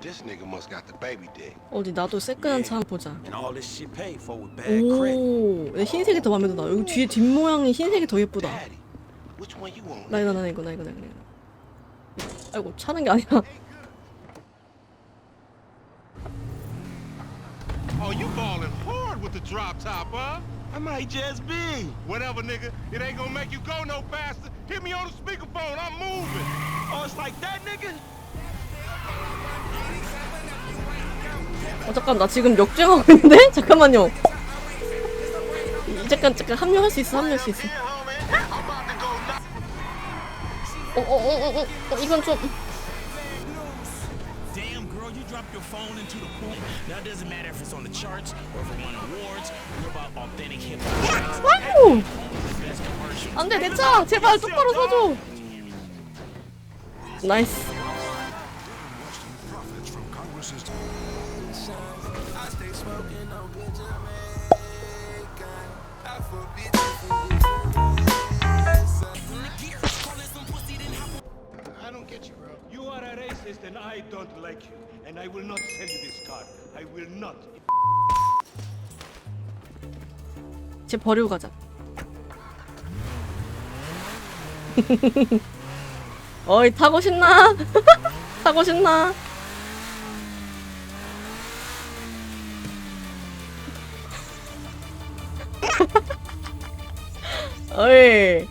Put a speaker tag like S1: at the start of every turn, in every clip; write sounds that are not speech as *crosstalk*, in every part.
S1: This nigga must got the baby dick.
S2: 어디 나도 새끈한 차 한번 보자.
S3: And all this shit paid for with bad credit.
S2: 오, 내 흰색이 더 마음에 든다. 여기 뒤에 뒷 모양이 흰색이 더 예쁘다.
S1: Daddy, which one you want?
S2: 나 이거 나 이거 나 이거 나 이거. 아이고 차는 게 아니라.
S1: Oh, you balling hard with the drop top, huh? I might just be. Whatever, nigga. It ain't gonna make you go no faster. Hit me on the speakerphone. I'm moving.
S3: Oh, it's like that, nigga?
S2: 어 잠깐 나 지금 역주행하고 있는데? 잠깐만요. 잠깐 잠깐 합류할 수 있어 합류할 수 있어. 어어어어 어, 어, 어, 이건 좀.
S4: Damn, girl, you dropped your phone into the pool. Now it doesn't matter if it's on the charts or if it won awards. We're about authentic hip hop.
S2: 아이고
S4: Best commercial.
S2: 안돼 내 차 제발 똑바로 서줘. 나이스.
S5: And I don't like you. And I will not sell you this car. I will not.
S2: 쟤 버리고 가자. 어이 타고 싶나? 타고 싶나? 어이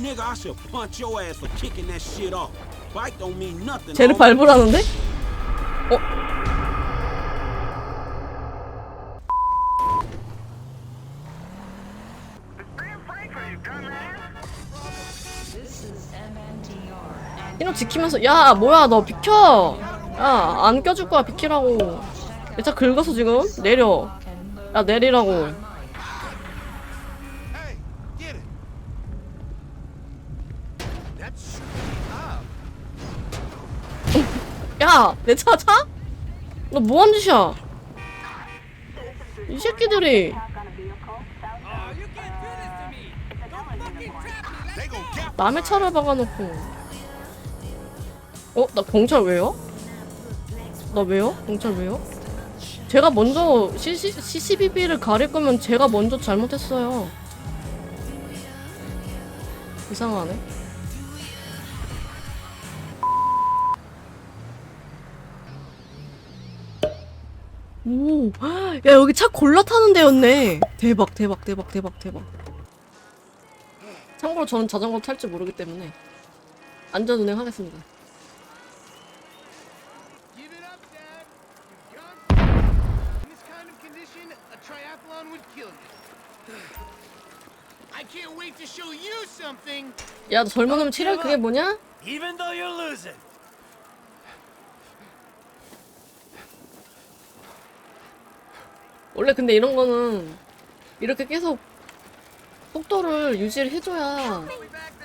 S3: Nigga, I should punch your ass for kicking that shit off. Bike don't mean nothing.
S2: 쟤를. 밟으라는데? 어? 이놈 지키면서 야 뭐야 너 비켜 야 안 껴줄 거야 비키라고 내차 긁어서 지금 내려 야 내리라고 야 내 차 차? 너 뭐한 짓이야 이 새끼들이. 남의 차를 박아놓고 어? 나 경찰 왜요? 나 왜요? 경찰 왜요? 제가 먼저 CC, CCBB를 가릴 거면 제가 먼저 잘못했어요 이상하네 오, 야 여기 차 골라 타는 데였네 대박 대박 대박 대박 대박 참고로 저는 자전거 탈 줄 모르기 때문에 안전 운행하겠습니다. 야, 너 젊은 놈 체력 그게 뭐냐?
S4: Even though you're losing.
S2: 원래 근데 이런 거는 이렇게 계속 속도를 유지를 해줘야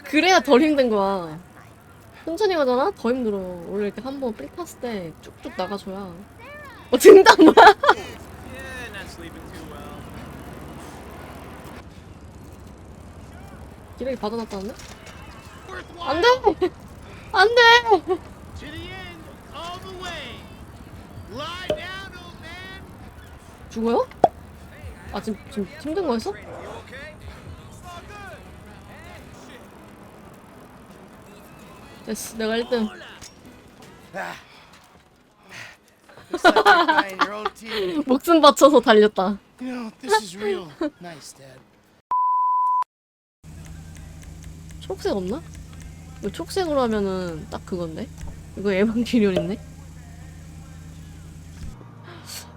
S2: 그래야 덜 힘든 거야. 천천히 가잖아? 더 힘들어. 원래 이렇게 한번삑 탔을 때 쭉쭉 나가줘야. 어, 진단 뭐야? 기력이 받아놨다는데? 안 돼! 안 돼! 죽어요? 아, 지금, 지금 힘든 거였어? 됐어, 내가 1등.
S6: Looks like you're buying your own team.
S2: 목숨 바쳐서 달렸다. 초록색 없나? 이거 초록색으로 하면은 딱 그건데? 이거 에반게리온인데? *laughs*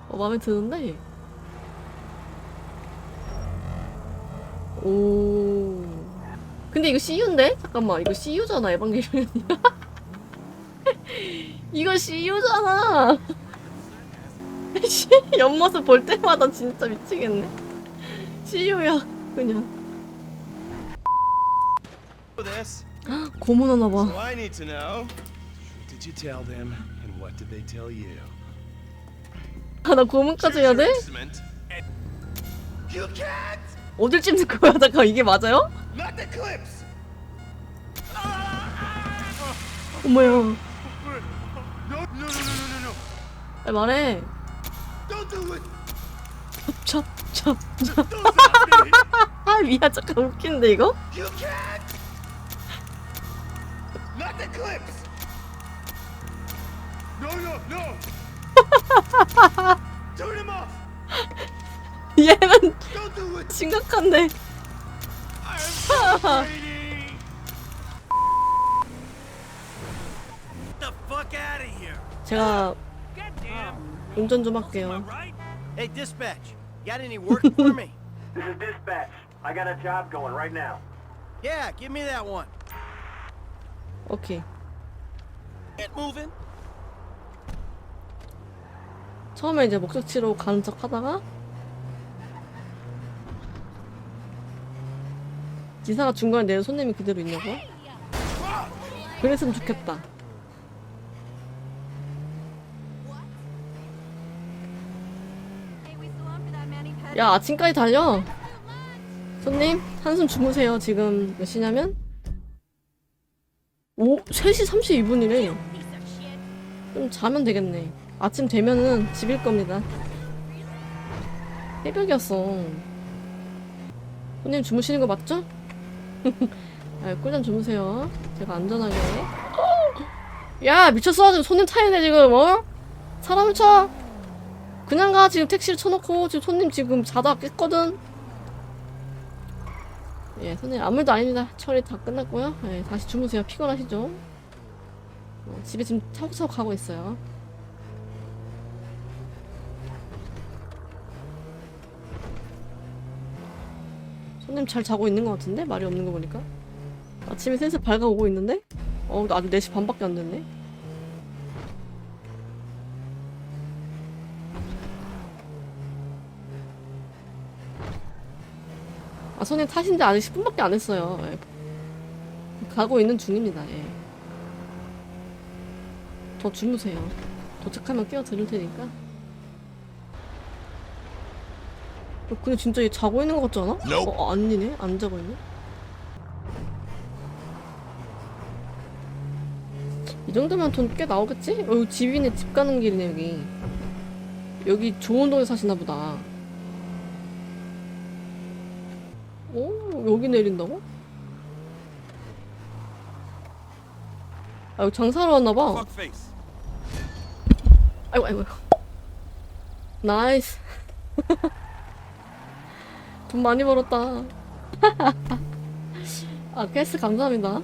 S2: 어, 마음에 드는데? 오. 근데 이거 CU인데? 잠깐만, 이거 CU잖아, 에반게리온이. 이거 CU잖아! 씨, 옆모습 볼 때마다 진짜 미치겠네. CU야, 그냥.
S5: This.
S2: 고문 하나봐.
S5: So I need to know. Did you tell them? And what did they tell you?
S2: 아, 나 고문까지 해야 돼?
S5: You can't.
S2: 어딜 찝는 거야? 잠깐 이게 맞아요? 어머야. 빨리 말해.
S5: Don't stop me!
S2: 아, 미안, 잠깐 웃긴데, 이거? 얘는! 심각한데. 제가! 운전 좀 할게요.
S7: Hey, dispatch. Got any work for me?
S8: This is dispatch. I got a job going right now.
S7: Yeah, give me that one.
S2: 오케이.
S7: Get moving.
S2: 처음에 이제 목적지로 가는 척 하다가 기사가 중간에 내려 손님이 그대로 있냐고? 그랬으면 좋겠다. 야 아침까지 달려. 손님 한숨 주무세요. 지금 몇 시냐면 오 3시 32분이래. 좀 자면 되겠네. 아침 되면은 집일 겁니다. 새벽이었어. 손님 주무시는 거 맞죠? 아, 꿀잠 주무세요. 제가 안전하게. 야, 미쳤어. 지금 손님 타이네, 지금, 어? 사람을 쳐. 그냥 가. 지금 택시를 쳐놓고, 지금 손님 지금 자다 깼거든. 예, 손님 아무 일도 아닙니다. 처리 다 끝났고요. 예, 다시 주무세요. 피곤하시죠? 어, 집에 지금 차곡차곡 가고 있어요. 손님 잘 자고 있는 것 같은데? 말이 없는 거 보니까 아침에 슬슬 밝아오고 있는데? 어 아직 4시 반밖에 안 됐네 아 손님 타신 지 아직 10분밖에 안 했어요 예. 가고 있는 중입니다 예. 더 주무세요 도착하면 깨워 드릴 테니까 어, 근데 진짜 얘 자고 있는 것 같지 않아? 어, 아니네? 안 자고 있네? 이 정도면 돈 꽤 나오겠지? 어, 여기 집이네, 집 가는 길이네, 여기. 여기 좋은 동네 사시나 보다. 오, 여기 내린다고? 아, 여기 장사하러 왔나봐. 아이고, 아이고. 나이스. *laughs* 돈 많이 벌었다. *laughs* 아, 캐스 감사합니다.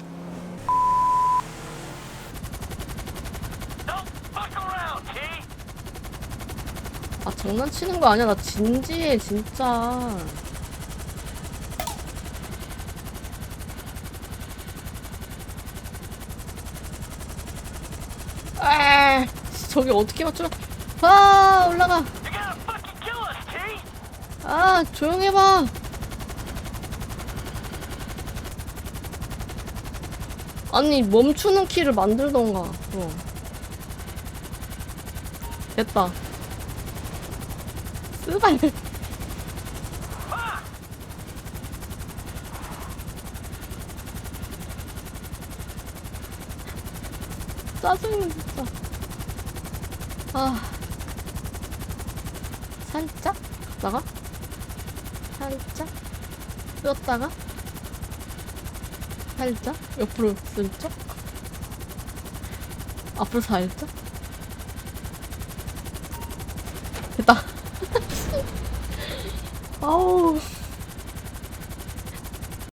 S2: 아, 장난치는 거 아니야. 나 진지해, 진짜. 아, 저기 어떻게 맞춰? 아, 올라가. 아, 조용해봐. 아니, 멈추는 키를 만들던가. 어. 됐다. 쓰발. *laughs* 짜증나, 진짜. 아. 살짝? 나가? 살짝? 뼈다가? 살짝? 옆으로 슬쩍 앞으로 살짝? 됐다. *laughs* 아우